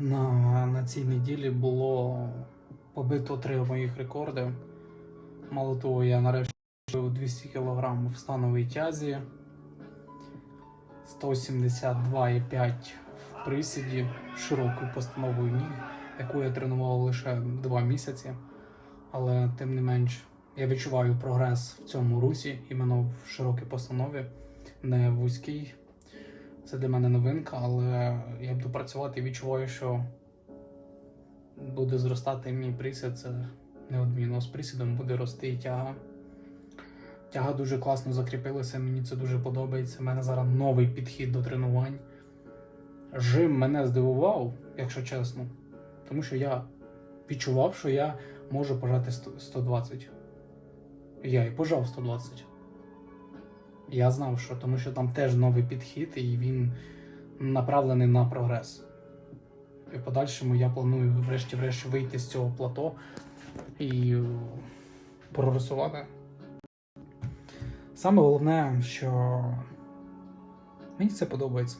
На, на цій неділі було побито три моїх рекорди. Мало того, я нарешті вибив 200 кг в становій тязі, 172,5 в присіді широкою постановою ніг, яку я тренував лише 2 місяці. Але тим не менш, я відчуваю прогрес в цьому русі, іменно в широкій постанові, не в вузькій. Це для мене новинка, але я буду працювати і відчуваю, що буде зростати мій присід. Це неодмінно. З присідом буде рости і тяга. Тяга дуже класно закріпилася, мені це дуже подобається. У мене зараз новий підхід до тренувань. Жим мене здивував, якщо чесно, тому що я відчував, що я можу пожати 120. Я і пожав 120. Я знав, що тому що там теж новий підхід, і він направлений на прогрес. І в подальшому я планую врешті-врешт вийти з цього плато і прогресувати. Саме головне, що мені це подобається.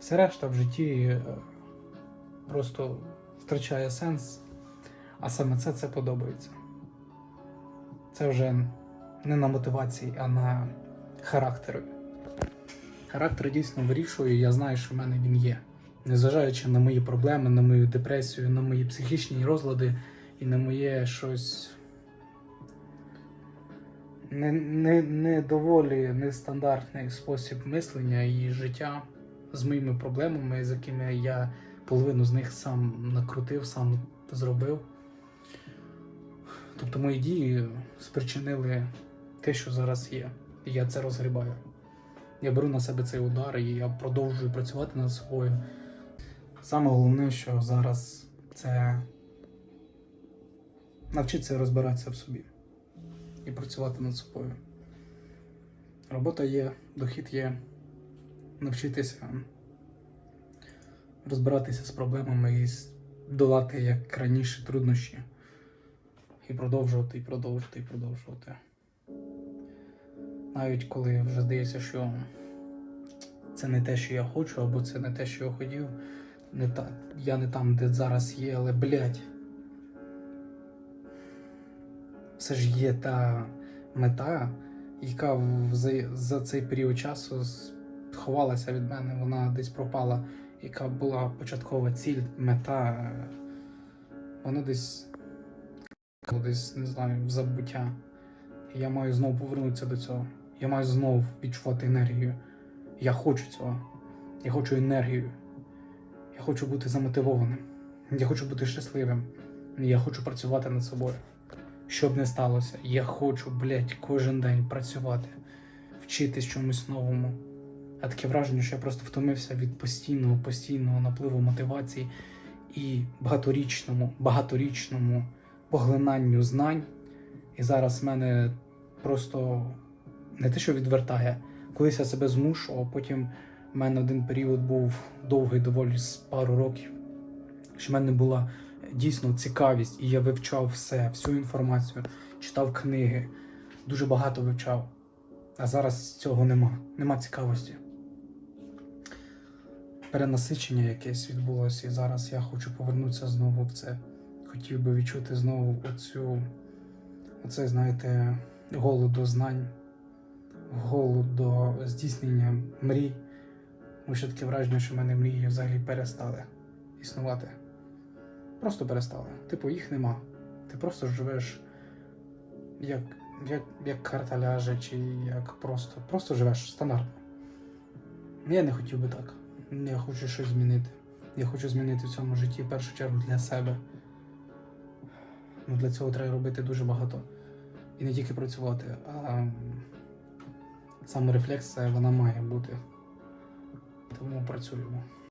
Все решта в житті е, просто втрачає сенс, а саме це це подобається. Це вже не на мотивації, а на характері. Характер дійсно вирішує, я знаю, що в мене він є. Незважаючи на мої проблеми, на мою депресію, на мої психічні розлади і на моє щось не, не, не нестандартний спосіб мислення і життя з моїми проблемами, з якими я половину з них сам накрутив, сам зробив. Тобто мої дії спричинили те, що зараз є. І я це розгрібаю. Я беру на себе цей удар і я продовжую працювати над собою. Саме головне, що зараз це навчитися розбиратися в собі і працювати над собою. Робота є, дохід є, навчитися розбиратися з проблемами і долати як раніше труднощі. І продовжувати, і продовжувати, і продовжувати. Навіть коли вже здається, що це не те, що я хочу, або це не те, що я хотів, не та, я не там, де зараз є, але блядь. Все ж є та мета, яка за, за цей період часу ховалася від мене, вона десь пропала, яка була початкова ціль, мета. Вона десь десь, не знаю, в забуття. Я маю знову повернутися до цього. Я маю знову відчувати енергію. Я хочу цього. Я хочу енергію. Я хочу бути замотивованим. Я хочу бути щасливим. Я хочу працювати над собою. Що б не сталося, я хочу, блядь, кожен день працювати, вчитись чомусь новому. А таке враження, що я просто втомився від постійного, постійного напливу мотивації і багаторічному, багаторічному поглинанню знань. І зараз в мене просто не те, що відвертає. Колись я себе змушував, потім в мене один період був довгий, доволі з пару років, що в мене була дійсно цікавість, і я вивчав все, всю інформацію, читав книги, дуже багато вивчав. А зараз цього нема, нема цікавості. Перенасичення якесь відбулося, і зараз я хочу повернутися знову в це. Хотів би відчути знову оцю, оце, знаєте, голод знань, голод до здійснення мрій. Тому що таке враження, що в мене мрії взагалі перестали існувати. Просто перестали. Типу, їх нема. Ти просто живеш як, як, як карта ляже, чи як просто. Просто живеш стандартно. Я не хотів би так. Я хочу щось змінити. Я хочу змінити в цьому житті в першу чергу для себе. Ну, для цього треба робити дуже багато. І не тільки працювати, а саморефлексія вона має бути. Тому працюємо.